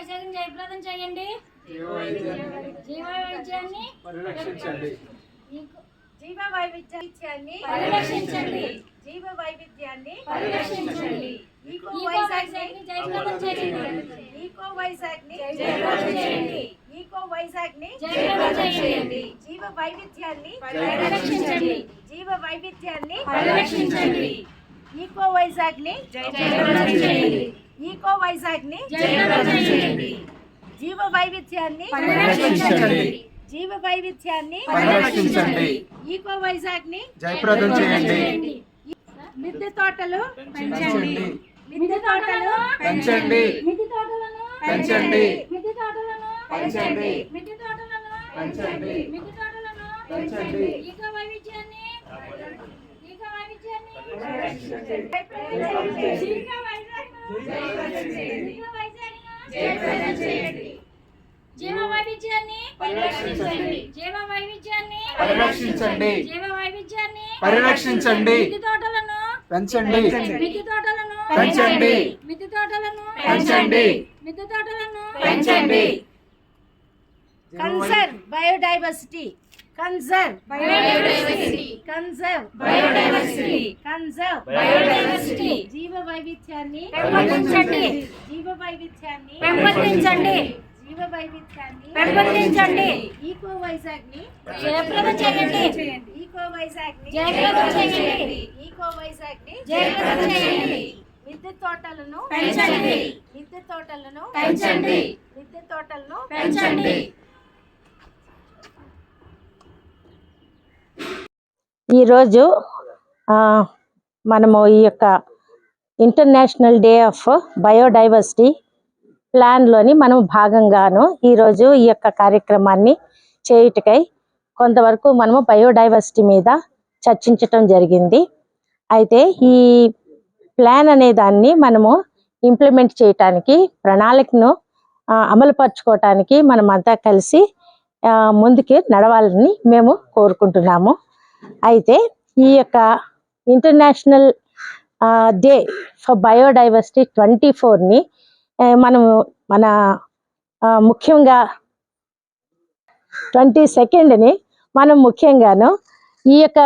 వైశాఖని జయప్రదం చేయండి. జీవ వైవిధ్యాన్ని పరిరక్షించండి. మీకు- జీవ వైవిధ్యాన్ని పరిరక్షించండి. జీవ వైవిధ్యాన్ని పరిరక్షించండి. ఈకో వైజాగ్ని జయప్రదం చేయండి. ఈకో వైజాగ్ని జయప్రదం చేయండి. ఈకో వైజాగ్ని జయప్రదం చేయండి. జీవ వైవిధ్యాన్ని పరిరక్షించండి. జీవ వైవిధ్యాన్ని పరిరక్షించండి. ఈకో వైజాగ్ని జయప్రదం చేయండి. ఈకో వైజాగ్ని జీవ వైవిధ్యాన్ని జీవ వైవిధ్యాన్ని ఈకో వైజాగ్ని జయప్రదం చేయండి. మిద్దె తోటలు పెంచండి. మిద్దె తోటలు పెంచండి. మిద్దె తోటలను పెంచండి. మిద్దె తోటలను పెంచండి. మిద్దె తోటలను పెంచండి. మిద్దె తోటలను పెంచండి. ఈక వైవిధ్యాన్ని వైవిధ్యాన్ని జయప్రదం ఈక వైవిధ్యాన్ని ఈక వైవిధ్యాన్ని జీవ వైవిధ్యాన్ని పరిరక్షించండి. జీవ వైవిధ్యాన్ని పరిరక్షించండి జీవ వైవిధ్యాన్ని పరిరక్షించండి. మిద్దె తోటలను పెంచండి. మిద్దె తోటలను పెంచండి. మిద్దె తోటలను పెంచండి. మిద్దె తోటలను పెంచండి. Conserve biodiversity. Conserve biodiversity. Conserve biodiversity. Conserve biodiversity. వైవిధ్యాన్ని పెంపొందించండి. జీవ వైవిధ్యాన్ని పెంపొందించండి. జీవ వైవిధ్యాన్ని పెంపొందించండి. ఈకో వైజాగ్ని జయప్రదం చేయండి. ఈకో వైజాగ్ని జయప్రదం చేయండి. ఈకో వైజాగ్ని జయప్రదం చేయండి. మిద్దె తోటలను పెంచండి. మిద్దె తోటలను పెంచండి. మిద్దె తోటలను పెంచండి. ఈరోజు ఆ, మనము ఈ యొక్క ఇంటర్నేషనల్ డే ఆఫ్ బయోడైవర్సిటీ ప్లాన్లోని మనం భాగంగాను ఈరోజు ఈ యొక్క కార్యక్రమాన్ని చేయుటకై కొంతవరకు మనము బయోడైవర్సిటీ మీద చర్చించటం జరిగింది. అయితే ఈ ప్లాన్ అనే దాన్ని మనము ఇంప్లిమెంట్ చేయటానికి ప్రణాళికను అమలుపరచుకోవటానికి మనమంతా కలిసి ముందుకి నడవాలని మేము కోరుకుంటున్నాము. అయితే ఈ యొక్క international day for biodiversity twenty ఫోర్ని మనము మన ముఖ్యంగా ట్వంటీ సెకండ్ని మనం ముఖ్యంగాను ఈ యొక్క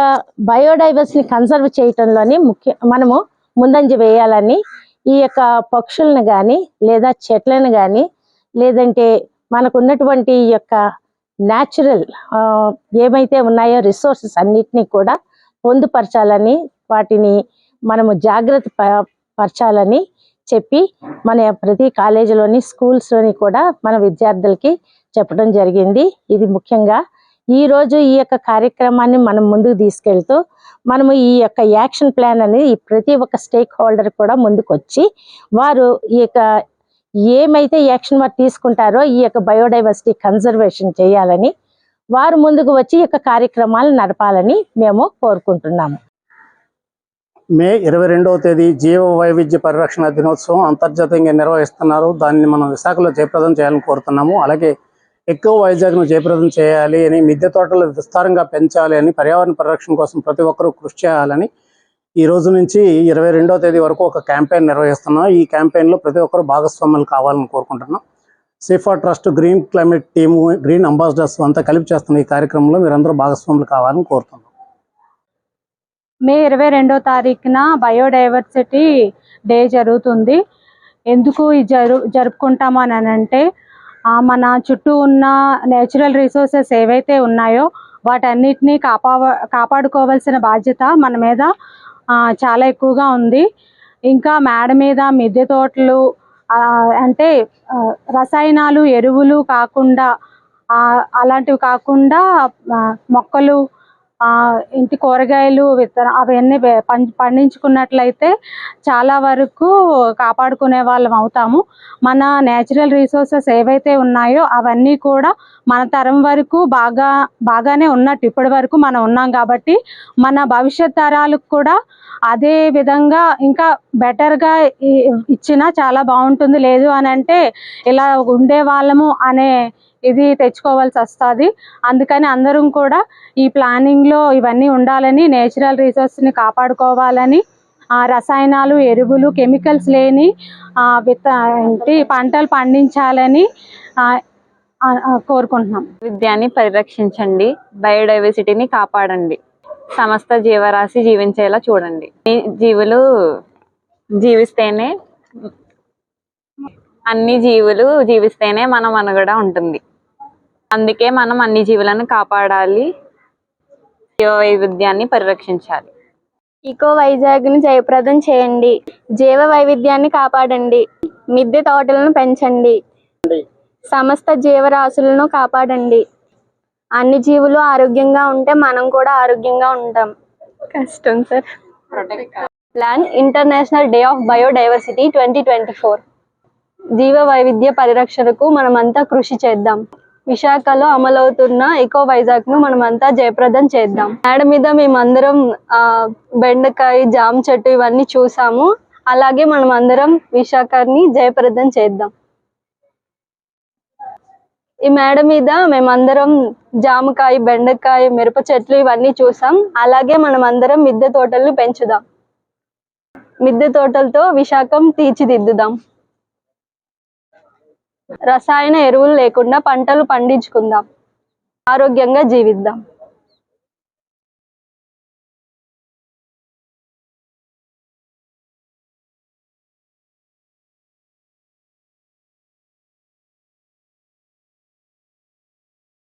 బయోడైవర్సిటీని కన్సర్వ్ చేయటంలోని ముఖ్య మనము ముందంజ వేయాలని ఈ యొక్క పక్షులను కానీ లేదా చెట్లను కానీ లేదంటే మనకు ఉన్నటువంటి ఈ యొక్క న్యాచురల్ ఏమైతే ఉన్నాయో రిసోర్సెస్ అన్నిటినీ కూడా పొందుపరచాలని వాటిని మనము జాగ్రత్త ప- పరచాలని చెప్పి మన ప్రతి కాలేజీలోని స్కూల్స్లోని కూడా మన విద్యార్థులకి చెప్పడం జరిగింది. ఇది ముఖ్యంగా ఈ రోజు ఈ యొక్క కార్యక్రమాన్ని మనం ముందుకు తీసుకెళ్తూ మనము ఈ యొక్క యాక్షన్ ప్లాన్ అనేది ఈ ప్రతి ఒక్క స్టేక్ హోల్డర్ కూడా ముందుకు వచ్చి వారు ఈ యొక్క ఏమైతే యాక్షన్ వారు తీసుకుంటారో ఈ యొక్క బయోడైవర్సిటీ కన్జర్వేషన్ చేయాలని వారు ముందుకు వచ్చి ఈ యొక్క కార్యక్రమాలు నడపాలని మేము కోరుకుంటున్నాము. మే ఇరవై రెండవ తేదీ జీవ వైవిధ్య పరిరక్షణ దినోత్సవం అంతర్జాతీయంగా నిర్వహిస్తున్నారు. దాన్ని మనం విశాఖలో జయప్రదం చేయాలని కోరుతున్నాము. అలాగే ఎక్కువ వైజాగ్ను జయప్రదం చేయాలి అని మిద్దె తోటలు విస్తారంగా పెంచాలి అని పర్యావరణ పరిరక్షణ కోసం ప్రతి ఒక్కరూ కృషి చేయాలని ఈ రోజు నుంచి ఇరవై రెండవ తేదీ వరకు ఒక క్యాంపెయిన్ నిర్వహిస్తున్నాం. ఈ క్యాంపెయిన్లో ప్రతి ఒక్కరూ భాగస్వాములు కావాలని కోరుకుంటున్నాం. సేఫా trust green climate team green ambassadors అంతా కలిపి చేస్తున్న ఈ కార్యక్రమంలో మీరందరూ భాగస్వాములు కావాలని కోరుతున్నాం. మే ఇరవై రెండో తారీఖున బయోడైవర్సిటీ డే జరుగుతుంది. ఎందుకు ఇది జరు జరుపుకుంటామని అని అంటే మన చుట్టూ ఉన్న నేచురల్ రిసోర్సెస్ ఏవైతే ఉన్నాయో వాటన్నిటిని కాపా కాపాడుకోవాల్సిన బాధ్యత మన మీద చాలా ఎక్కువగా ఉంది. ఇంకా మేడ మీద మిద్దె తోటలు అంటే రసాయనాలు ఎరువులు కాకుండా అలాంటివి కాకుండా మొక్కలు ఇంటి కూరగాయలు విత్తన అవన్నీ పం- పండించుకున్నట్లయితే చాలా వరకు కాపాడుకునే వాళ్ళం అవుతాము. మన నేచురల్ రీసోర్సెస్ ఏవైతే ఉన్నాయో అవన్నీ కూడా మన తరం వరకు బాగా బాగానే ఉన్నట్టు ఇప్పటి వరకు మనం ఉన్నాం కాబట్టి మన భవిష్యత్ తరాలకు కూడా అదే విధంగా ఇంకా బెటర్గా ఇచ్చినా చాలా బాగుంటుంది. లేదు అని అంటే ఇలా ఉండే వాళ్ళము అనే ఇది తెచ్చుకోవాల్సి వస్తుంది. అందుకని అందరం కూడా ఈ ప్లానింగ్లో ఇవన్నీ ఉండాలని నేచురల్ రిసోర్స్ని కాపాడుకోవాలని ఆ రసాయనాలు ఎరువులు కెమికల్స్ లేని విత్త ఏంటి పంటలు పండించాలని కోరుకుంటున్నాం. విద్యాన్ని పరిరక్షించండి. బయోడైవర్సిటీని కాపాడండి. సమస్త జీవరాశి జీవించేలా చూడండి. జీవులు జీవిస్తేనే అన్ని జీవులు జీవిస్తేనే మన మనుగడ ఉంటుంది. అందుకే మనం అన్ని జీవులను కాపాడాలి. జీవ వైవిధ్యాన్ని పరిరక్షించాలి. ఈకో వైజాగ్ని జయప్రదం చేయండి. జీవ వైవిధ్యాన్ని కాపాడండి. మిద్దె తోటలను పెంచండి. సమస్త జీవరాశులను కాపాడండి. అన్ని జీవులు ఆరోగ్యంగా ఉంటే మనం కూడా ఆరోగ్యంగా ఉంటాం. కష్టం sir. Plan international day of biodiversity twenty twenty four. జీవ వైవిధ్య పరిరక్షణకు మనమంతా కృషి చేద్దాం. విశాఖలో అమలవుతున్న ఎకో వైజాగ్ను మనమంతా జయప్రదం చేద్దాం. మేడ మీద మేమందరం ఆ, బెండకాయ జామ చెట్టు ఇవన్నీ చూసాము. అలాగే మనం అందరం విశాఖని జయప్రదం చేద్దాం. ఈ మేడ మీద మేమందరం జామకాయ బెండకాయ మిరప చెట్లు ఇవన్నీ చూసాం. అలాగే మనం అందరం మిద్దె తోటలను పెంచుదాం. మిద్దె తోటలతో విశాఖం తీర్చిదిద్దుదాం. రసాయన ఎరువులు లేకుండా పంటలు పండించుకుందాం. ఆరోగ్యంగా జీవిద్దాం.